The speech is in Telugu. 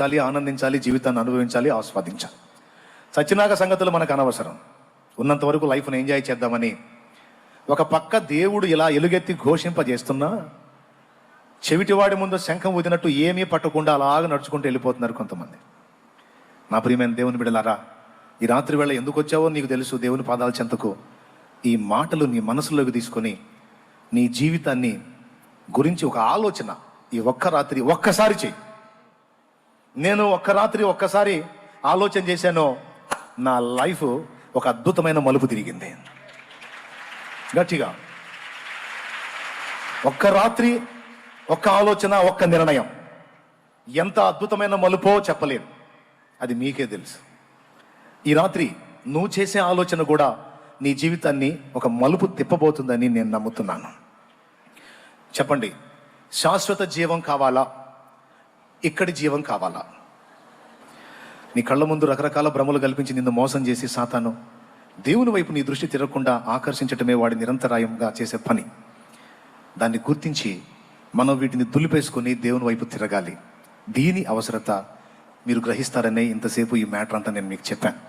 చాలి ఆనందించాలి జీవితాన్ని అనుభవించాలి ఆస్వాదించాలి. సత్యనాగ సంగతులు మనకు అనవసరం. ఉన్నంత వరకు లైఫ్ను ఎంజాయ్ చేద్దామని. ఒక పక్క దేవుడు ఇలా ఎలుగెత్తి ఘోషింపజేస్తున్నా చెవిటివాడి ముందు శంఖం ఊదినట్టు ఏమీ పట్టకుండా అలాగ నడుచుకుంటూ వెళ్ళిపోతున్నారు కొంతమంది. నా ప్రియమైన దేవుని బిడలారా ఈ రాత్రి వేళ ఎందుకు వచ్చావో నీకు తెలుసు దేవుని పాదాల చెంతకు. ఈ మాటలు నీ మనసులోకి తీసుకొని నీ జీవితాన్ని గురించి ఒక ఆలోచన ఈ ఒక్క రాత్రి ఒక్కసారి చెయ్యి. నేను ఒక్క రాత్రి ఒక్కసారి ఆలోచన చేశాను నా లైఫ్ ఒక అద్భుతమైన మలుపు తిరిగింది. గట్టిగా. ఒక్క రాత్రి ఒక్క ఆలోచన ఒక్క నిర్ణయం. ఎంత అద్భుతమైన మలుపో చెప్పలేను. అది మీకే తెలుసు. ఈ రాత్రి నువ్వు చేసే ఆలోచన కూడా నీ జీవితాన్ని ఒక మలుపు తిప్పబోతుందని నేను నమ్ముతున్నాను. చెప్పండి శాశ్వత జీవం కావాలా? ఇక్కడి జీవం కావాలా? నీ కళ్ళ ముందు రకరకాల భ్రమలు కల్పించి నిన్ను మోసం చేసి సాతాను. దేవుని వైపు నీ దృష్టి తిరగకుండా ఆకర్షించటమే వాడి నిరంతరాయంగా చేసే పని. దాన్ని గుర్తించి మనం వీటిని దులిపేసుకొని దేవుని వైపు తిరగాలి. దీని అవసరత మీరు గ్రహిస్తారనే ఇంతసేపు ఈ మ్యాటర్ అంతా నేను మీకు చెప్పాను.